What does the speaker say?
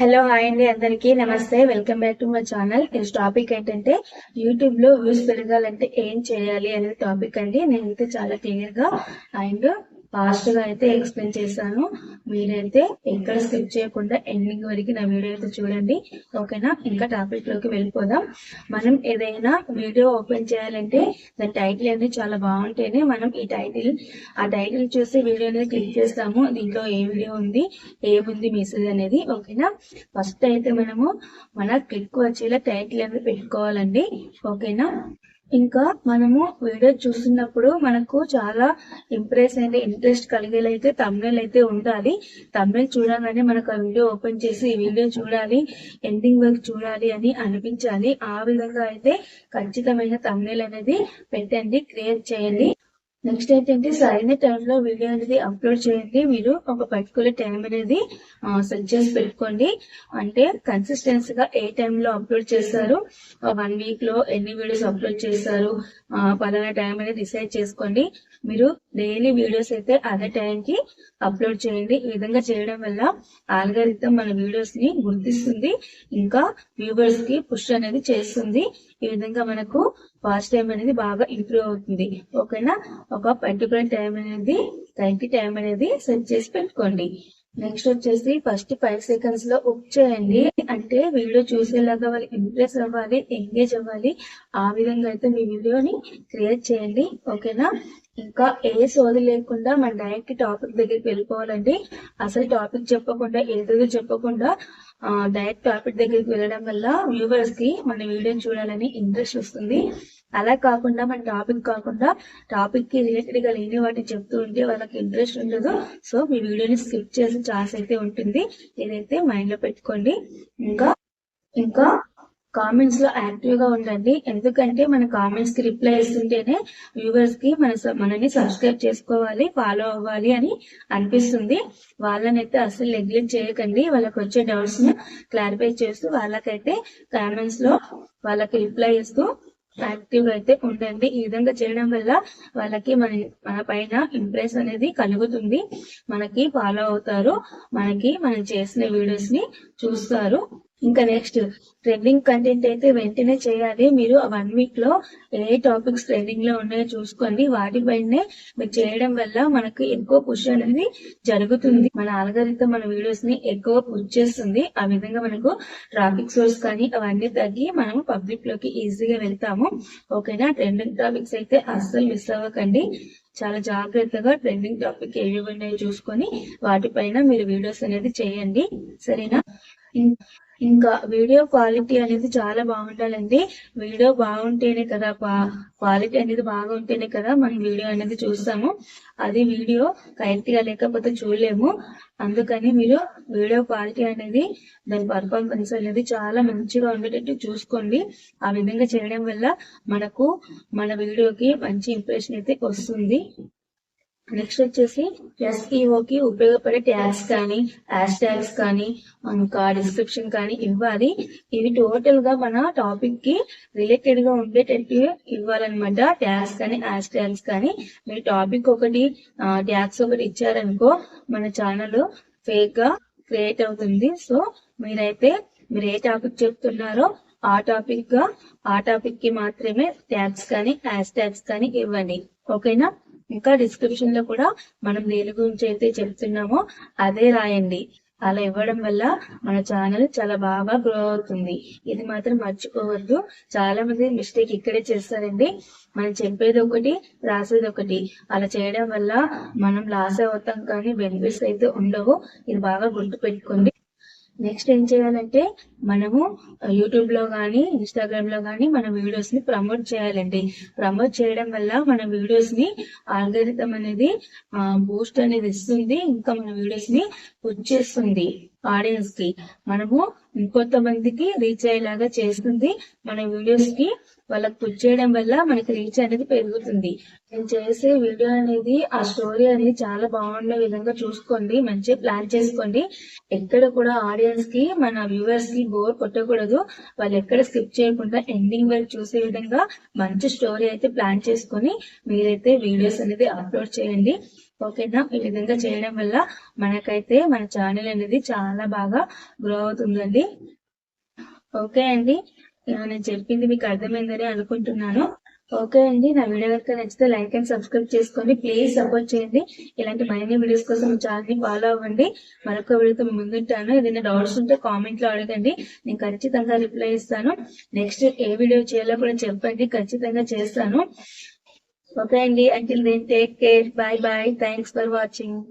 Hello hi అండి అందరికీ. నమస్తే. Welcome back to my channel. ఈరోజు టాపిక్ ఏంటంటే యూట్యూబ్లో వ్యూస్ పెరగాలంటే ఏం చేయాలి అనే టాపిక్ అండి. నేనైతే చాలా క్లియర్గా అండ్ ఫాస్ట్గా అయితే ఎక్స్ప్లెయిన్ చేశాను. మీరైతే ఎక్కడ స్కిప్ చేయకుండా ఎండింగ్ వరకు నా వీడియో అయితే చూడండి. ఓకేనా ఇంకా టాపిక్లోకి వెళ్ళిపోదాం. మనం ఏదైనా వీడియో ఓపెన్ చేయాలంటే దాని టైటిల్ అనేది చాలా బాగుంటేనే మనం ఈ టైటిల్ ఆ టైటిల్ చూసి వీడియో అనేది క్లిక్ చేస్తాము. దీంట్లో ఏ వీడియో ఉంది ఏముంది మెసేజ్ అనేది. ఓకేనా ఫస్ట్ అయితే మనము మన క్లిక్ వచ్చేలా టైటిల్ అనేది పెట్టుకోవాలండి. ఓకేనా ఇంకా మనము వీడియో చూస్తున్నప్పుడు మనకు చాలా ఇంప్రెస్ అయితే ఇంట్రెస్ట్ కలిగేలా అయితే తమిళ అయితే ఉండాలి. తమిళ చూడాలని మనకు ఆ వీడియో ఓపెన్ చేసి ఈ వీడియో చూడాలి ఎండింగ్ వరకు చూడాలి అని అనిపించాలి. ఆ విధంగా అయితే ఖచ్చితమైన తమిళ అనేది పెట్టండి క్రియేట్ చేయండి. నెక్స్ట్ ఏంటంటే సరైన టైంలో వీడియో అనేది అప్లోడ్ చేయండి. మీరు ఒక పర్టికులర్ టైం అనేది సెట్ చేసి పెట్టుకోండి. అంటే కన్సిస్టెన్సీగా ఏ టైంలో అప్లోడ్ చేస్తారు? వన్ వీక్లో ఎన్ని వీడియోస్ అప్లోడ్ చేస్తారు? పలానా టైం అనేది డిసైడ్ చేసుకోండి. మీరు డైలీ వీడియోస్ అయితే అదే టైంకి అప్లోడ్ చేయండి. ఈ విధంగా చేయడం వల్ల ఆల్గారిథం మన వీడియోస్ని గుర్తిస్తుంది. ఇంకా వ్యూవర్స్కి పుష్ అనేది చేస్తుంది. ఈ విధంగా మనకు ఫాస్ట్ టైం అనేది బాగా ఇంప్రూవ్ అవుతుంది. ఓకేనా? ఒక పర్టికులర్ టైం అనేది టైంకి టైం అనేది సెట్ చేసి పెట్టుకోండి. నెక్స్ట్ వచ్చేసి ఫస్ట్ ఫైవ్ సెకండ్స్లో ఉప్ చేయండి. అంటే వీడియో చూసేలాగా వాళ్ళు ఇంప్రెస్ అవ్వాలి ఎంగేజ్ అవ్వాలి. ఆ విధంగా అయితే మీ వీడియోని క్రియేట్ చేయండి. ఓకేనా? ఇంకా ఏ సోది లేకుండా మన డైరెక్ట్ టాపిక్ దగ్గరికి వెళ్ళిపోవాలండి. అసలు టాపిక్ చెప్పకుండా ఏదో చెప్పకుండా డైరెక్ట్ టాపిక్ దగ్గరికి వెళ్ళడం వల్ల వ్యూవర్స్కి మన వీడియోని చూడాలని ఇంట్రెస్ట్ వస్తుంది. అలా కాకుండా మన టాపిక్ కాకుండా టాపిక్కి రిలేటెడ్గా లేని వాటిని చెప్తూ ఉంటే వాళ్ళకి ఇంట్రెస్ట్ ఉండదు. సో మీ వీడియోని స్కిప్ చేసే ఛాన్స్ అయితే ఉంటుంది. ఇదైతే మైండ్లో పెట్టుకోండి. ఇంకా ఇంకా కామెంట్స్లో యాక్టివ్గా ఉండండి. ఎందుకంటే మన కామెంట్స్కి రిప్లై ఇస్తుంటేనే వ్యూవర్స్కి మన మనని సబ్స్క్రైబ్ చేసుకోవాలి ఫాలో అవ్వాలి అని అనిపిస్తుంది. వాళ్ళనైతే అసలు నెగ్లెక్ట్ చేయకండి. వాళ్ళకి వచ్చే డౌట్స్ని క్లారిఫై చేస్తూ వాళ్ళకైతే కామెంట్స్లో వాళ్ళకి రిప్లై ఇస్తూ యాక్టివ్ అయితే ఉండండి. ఈ విధంగా చేయడం వల్ల వాళ్ళకి మన మన పైన ఇంప్రెస్ అనేది కలుగుతుంది. మనకి ఫాలో అవుతారు. మనకి మనం చేసిన వీడియోస్ని చూస్తారు. ఇంకా నెక్స్ట్ ట్రెండింగ్ కంటెంట్ అయితే వెంటనే చేయాలి. మీరు వన్ వీక్లో ఏ టాపిక్స్ ట్రెండింగ్లో ఉన్నాయో చూసుకోండి. వాటిపైనే మీరు చేయడం వల్ల మనకు ఎక్కువ పుష్ అనేది జరుగుతుంది. మన ఆల్గరిథం మన వీడియోస్ని ఎక్కువ పుష్ చేస్తుంది. ఆ విధంగా మనకు ట్రాఫిక్ సోర్స్ కానీ అవన్నీ తగ్గి మనం పబ్లిక్లోకి ఈజీగా వెళ్తాము. ఓకేనా ట్రెండింగ్ టాపిక్స్ అయితే అస్సలు మిస్ అవ్వకండి. చాలా జాగ్రత్తగా ట్రెండింగ్ టాపిక్ ఏవి ఉన్నాయో చూసుకొని వాటిపైన మీరు వీడియోస్ అనేది చేయండి. సరేనా? ఇంకా వీడియో క్వాలిటీ అనేది చాలా బాగుండాలండి. వీడియో బాగుంటేనే కదా క్వాలిటీ అనేది బాగా ఉంటేనే కదా మనం వీడియో అనేది చూస్తాము. అది వీడియో కరెక్ట్గా లేకపోతే చూడలేము. అందుకని మీరు వీడియో క్వాలిటీ అనేది దాని పర్ఫార్మెన్స్ అనేది చాలా మంచిగా ఉండేటట్టు చూసుకోండి. ఆ విధంగా చేయడం వల్ల మనకు మన వీడియోకి మంచి ఇంప్రెషన్ అయితే వస్తుంది. నెక్స్ట్ వచ్చేసి ఎస్ఈఓకి కి ఉపయోగపడే ట్యాగ్స్ కానీ హ్యాష్ ట్యాగ్స్ కానీ ఇంకా డిస్క్రిప్షన్ కానీ ఇవ్వాలి. ఇవి టోటల్గా మన టాపిక్కి రిలేటెడ్గా ఉండేటట్టు ఇవ్వాలన్నమాట. ట్యాగ్స్ కానీ హ్యాష్ ట్యాగ్స్ కానీ. మీరు టాపిక్ ఒకటి ట్యాగ్స్ ఒకటి ఇచ్చారనుకో మన ఛానల్ ఫేక్గా క్రియేట్ అవుతుంది. సో మీరైతే మీరు ఏ టాపిక్ చెప్తున్నారో ఆ టాపిక్గా ఆ టాపిక్కి మాత్రమే ట్యాగ్స్ కానీ హ్యాష్ ట్యాగ్స్ కానీ ఇవ్వండి. ఓకేనా ఇంకా డిస్క్రిప్షన్లో కూడా మనం దేని గురించి అయితే చెప్తున్నామో అదే రాయండి. అలా ఇవ్వడం వల్ల మన ఛానల్ చాలా బాగా గ్రో అవుతుంది. ఇది మాత్రం మర్చిపోవద్దు. చాలా మంది మిస్టేక్ ఇక్కడే చేస్తారండి. మనం చెప్పేది ఒకటి రాసేది ఒకటి. అలా చేయడం వల్ల మనం లాస్ అవుతాం కానీ బెనిఫిట్స్ అయితే ఉండవు. ఇది బాగా గుర్తు పెట్టుకోండి నెక్స్ట్ ఏం చేయాలంటే మనము యూట్యూబ్లో కానీ ఇన్స్టాగ్రామ్లో కానీ మన వీడియోస్ని ప్రమోట్ చేయాలండి. ప్రమోట్ చేయడం వల్ల మన వీడియోస్ని ఆల్గరిథం అనేది బూస్ట్ అనేది ఇస్తుంది. ఇంకా మన వీడియోస్ని పుష్ చేస్తుంది. ఆడియన్స్కి మనము కొంతమందికి రీచ్ అయ్యేలాగా చేస్తుంది మన వీడియోస్కి వాళ్ళకి పుష్ చేయడం వల్ల మనకి రీచ్ అనేది పెరుగుతుంది. నేను చేసే వీడియో అనేది ఆ స్టోరీ అనేది చాలా బాగుండే విధంగా చూసుకోండి. మంచిగా ప్లాన్ చేసుకోండి. ఎక్కడ కూడా ఆడియన్స్కి మన వ్యూవర్స్కి బోర్ కొట్టకూడదు. వాళ్ళు ఎక్కడ స్కిప్ చేయకుండా ఎండింగ్ వరకు చూసే విధంగా మంచి స్టోరీ అయితే ప్లాన్ చేసుకొని మీరైతే వీడియోస్ అనేది అప్లోడ్ చేయండి. ఓకేనా ఈ విధంగా చేయడం వల్ల మనకైతే మన ఛానల్ అనేది చాలా బాగా గ్రో అవుతుందండి. ఓకే అండి. నేను చెప్పింది మీకు అర్థమైందని అనుకుంటున్నాను. ఓకే అండి. నా వీడియో కనుక నచ్చితే లైక్ అండ్ సబ్స్క్రైబ్ చేసుకోండి. ప్లీజ్ సపోర్ట్ చేయండి. ఇలాంటి మరిన్ని వీడియోస్ కోసం ఛానల్ని ఫాలో అవ్వండి. మరొక వీడియోతో మీ ముందుంటాను. ఏదైనా డౌట్స్ ఉంటే కామెంట్లో అడగండి. నేను ఖచ్చితంగా రిప్లై ఇస్తాను. నెక్స్ట్ ఏ వీడియో చేయాలో కూడా చెప్పండి. ఖచ్చితంగా చేస్తాను. So kindly until then, take care. Bye bye. Thanks for watching.